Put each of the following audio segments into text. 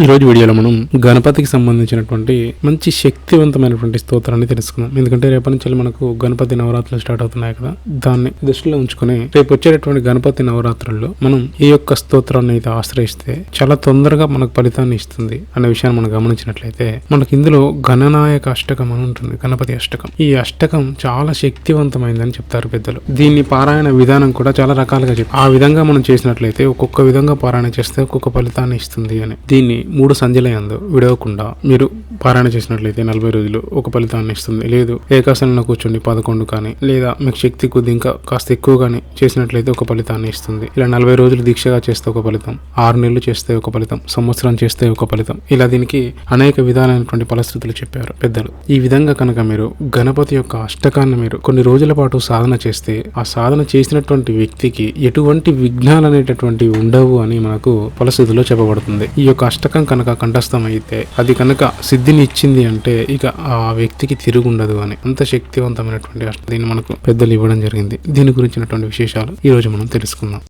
ఈ రోజు వీడియోలో మనం గణపతికి సంబంధించినటువంటి మంచి శక్తివంతమైనటువంటి స్తోత్రాన్ని తెలుసుకుందాం. ఎందుకంటే రేపటి నుంచి మనకు గణపతి నవరాత్రులు స్టార్ట్ అవుతున్నాయి కదా దాన్ని దృష్టిలో ఉంచుకొని రేపు వచ్చేటటువంటి గణపతి నవరాత్రుల్లో మనం ఈ యొక్క స్తోత్రాన్ని అయితే ఆశ్రయిస్తే చాలా తొందరగా మనకు ఫలితాన్ని ఇస్తుంది అనే విషయాన్ని మనం గమనించినట్లయితే మనకి ఇందులో గణనాయక అష్టకం అని ఉంటుంది గణపతి అష్టకం. ఈ అష్టకం చాలా శక్తివంతమైందని చెప్తారు పెద్దలు. దీన్ని పారాయణ విధానం కూడా చాలా రకాలుగా చెప్తారు ఆ విధంగా మనం చేసినట్లయితే ఒక్కొక్క విధంగా పారాయణ చేస్తే ఒక్కొక్క ఫలితాన్ని ఇస్తుంది అని. దీన్ని మూడు సంధ్యలయందు విడవకుండా మీరు పారాయణ చేసినట్లయితే నలభై రోజులు ఒక ఫలితాన్ని ఇస్తుంది. లేదు ఏకాసనంలో కూర్చుండి పదకొండు కానీ లేదా మీకు శక్తి కొద్ది ఇంకా కాస్త ఎక్కువగానే చేసినట్లయితే ఒక ఫలితాన్ని ఇస్తుంది. ఇలా నలభై రోజులు దీక్షగా చేస్తే ఒక ఫలితం ఆరు నెలలు చేస్తే ఒక ఫలితం సంవత్సరం చేస్తే ఒక ఫలితం. ఇలా దీనికి అనేక విధాలైనటువంటి ఫలశ్రుతులు చెప్పారు పెద్దలు. ఈ విధంగా కనుక మీరు గణపతి యొక్క అష్టకాన్ని మీరు కొన్ని రోజుల పాటు సాధన చేస్తే ఆ సాధన చేసినటువంటి వ్యక్తికి ఎటువంటి విఘ్నాలు అనేటటువంటివి ఉండవు అని మనకు ఫలశ్రుతిలో చెప్పబడుతుంది. ఈ యొక్క అష్ట కనుక కంఠస్థం అయితే అది కనుక సిద్ధిని ఇచ్చింది అంటే ఇక ఆ వ్యక్తికి తిరుగుండదు అని అంత శక్తివంతమైనటువంటి దీన్ని మనకు పెద్దలు ఇవ్వడం జరిగింది. దీని గురించినటువంటి విశేషాలు ఈ రోజు మనం తెలుసుకుందాం.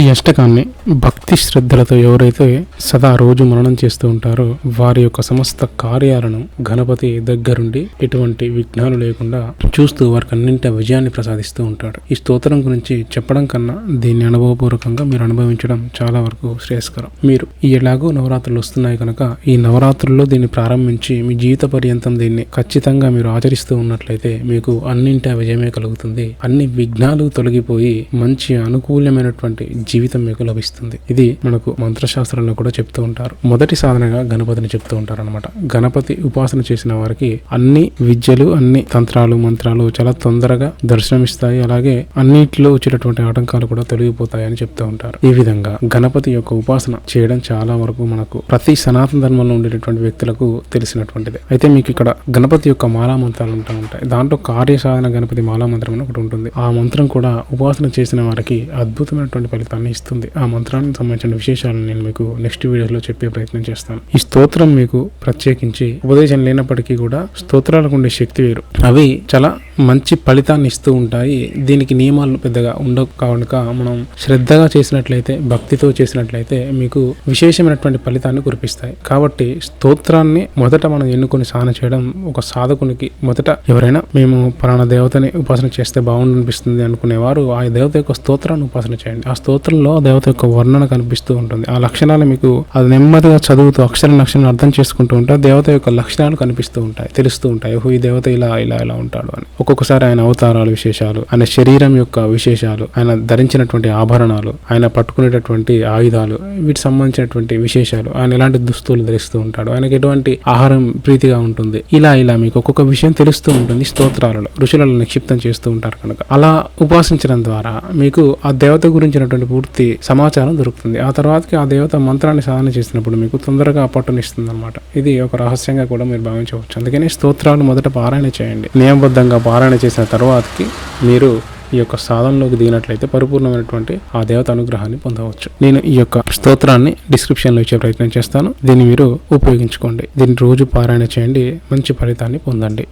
ఈ అష్టకాన్ని భక్తి శ్రద్ధలతో ఎవరైతే సదా రోజు మననం చేస్తూ ఉంటారో వారి యొక్క సమస్త కార్యాలను గణపతి దగ్గరుండి ఎటువంటి విఘ్నాలు లేకుండా చూస్తూ వారికి అన్నింటి విజయాన్ని ప్రసాదిస్తూ ఉంటాడు. ఈ స్తోత్రం గురించి చెప్పడం కన్నా దీన్ని అనుభవపూర్వకంగా మీరు అనుభవించడం చాలా వరకు శ్రేయస్కరం. మీరు ఈ ఎలాగో నవరాత్రులు వస్తున్నాయి కనుక ఈ నవరాత్రుల్లో దీన్ని ప్రారంభించి మీ జీవిత పర్యంతం దీన్ని ఖచ్చితంగా మీరు ఆచరిస్తూ ఉన్నట్లయితే మీకు అన్నింటి విజయమే కలుగుతుంది. అన్ని విఘ్నాలు తొలగిపోయి మంచి అనుకూలమైనటువంటి జీవితం మీకు లభిస్తుంది. ఇది మనకు మంత్రశాస్త్రంలో కూడా చెప్తూ ఉంటారు. మొదటి సాధనగా గణపతిని చెప్తూ ఉంటారు అనమాట గణపతి ఉపాసన చేసిన వారికి అన్ని విద్యలు అన్ని తంత్రాలు మంత్రాలు చాలా తొందరగా దర్శనమిస్తాయి. అలాగే అన్నిటిలో వచ్చేటటువంటి ఆటంకాలు కూడా తొలగిపోతాయని చెప్తూ ఉంటారు. ఈ విధంగా గణపతి యొక్క ఉపాసన చేయడం చాలా వరకు మనకు ప్రతి సనాతన ధర్మంలో ఉండేటటువంటి వ్యక్తులకు తెలిసినటువంటిది. అయితే మీకు ఇక్కడ గణపతి యొక్క మాలా మంత్రాలు ఉంటా ఉంటాయి. దాంట్లో కార్యసాధన గణపతి మాలా మంత్రం అని ఒకటి ఉంటుంది. ఆ మంత్రం కూడా ఉపాసన చేసిన వారికి అద్భుతమైనటువంటి ఫలితం ఫలితాన్ని ఇస్తుంది ఆ మంత్రానికి సంబంధించిన విశేషాలను నేను మీకు నెక్స్ట్ వీడియోలో చెప్పే ప్రయత్నం చేస్తాను. ఈ స్తోత్రం మీకు ప్రత్యేకించి ఉపదేశం లేనప్పటికీ కూడా స్తోత్రాలకు ఉండే శక్తి వేరు. అవి చాలా మంచి ఫలితాన్ని ఇస్తూ ఉంటాయి. దీనికి నియమాలు పెద్దగా ఉండవు. కనుక మనం శ్రద్ధగా చేసినట్లయితే భక్తితో చేసినట్లయితే మీకు విశేషమైనటువంటి ఫలితాన్ని కురిపిస్తాయి. కాబట్టి స్తోత్రాన్ని మొదట మనం ఎన్నుకొని సాధన చేయడం ఒక సాధకునికి మొదట ఎవరైనా మేము పలానా దేవతని ఉపాసన చేస్తే బాగుండు అనిపిస్తుంది అనుకునేవారు ఆ దేవత యొక్క స్తోత్రాన్ని ఉపాసన చేయండి. ఆ స్తోత్రంలో ఆ దేవత యొక్క వర్ణన కనిపిస్తూ ఉంటుంది. ఆ లక్షణాలు మీకు అది నెమ్మదిగా చదువుతూ అక్షర లక్షణాలు అర్థం చేసుకుంటూ ఉంటే దేవత యొక్క లక్షణాలు కనిపిస్తూ ఉంటాయి తెలుస్తూ ఉంటాయి. ఓహో ఈ దేవత ఇలా ఇలా ఇలా ఉంటాడు అని. ఒక్కొక్కసారి ఆయన అవతారాలు విశేషాలు ఆయన శరీరం యొక్క విశేషాలు ఆయన ధరించినటువంటి ఆభరణాలు ఆయన పట్టుకునేటటువంటి ఆయుధాలు వీటికి సంబంధించినటువంటి విశేషాలు ఆయన ఎలాంటి దుస్తులు ధరిస్తూ ఉంటాడు ఆయనకి ఎటువంటి ఆహారం ప్రీతిగా ఉంటుంది. ఇలా ఇలా మీకు ఒక్కొక్క విషయం తెలుస్తూ ఉంటుంది స్తోత్రాలలో ఋషులలో నిక్షిప్తం చేస్తూ ఉంటారు కనుక. అలా ఉపాసించడం ద్వారా మీకు ఆ దేవత గురించినటువంటి పూర్తి సమాచారం దొరుకుతుంది. ఆ తర్వాతకి ఆ దేవత మంత్రాన్ని సాధన చేసినప్పుడు మీకు తొందరగా పట్టునిస్తుంది అనమాట ఇది ఒక రహస్యంగా కూడా మీరు భావించవచ్చు. అందుకని స్తోత్రాలు మొదట పారాయణ చేయండి. నియమబద్ధంగా పారాయణ చేసిన తర్వాతకి మీరు ఈ యొక్క సాధనలోకి దిగినట్లయితే పరిపూర్ణమైనటువంటి ఆ దేవత అనుగ్రహాన్ని పొందవచ్చు. నేను ఈ యొక్క స్తోత్రాన్ని డిస్క్రిప్షన్లో ఇచ్చే ప్రయత్నం చేస్తాను. దీన్ని మీరు ఉపయోగించుకోండి. దీన్ని రోజు పారాయణ చేయండి. మంచి ఫలితాన్ని పొందండి.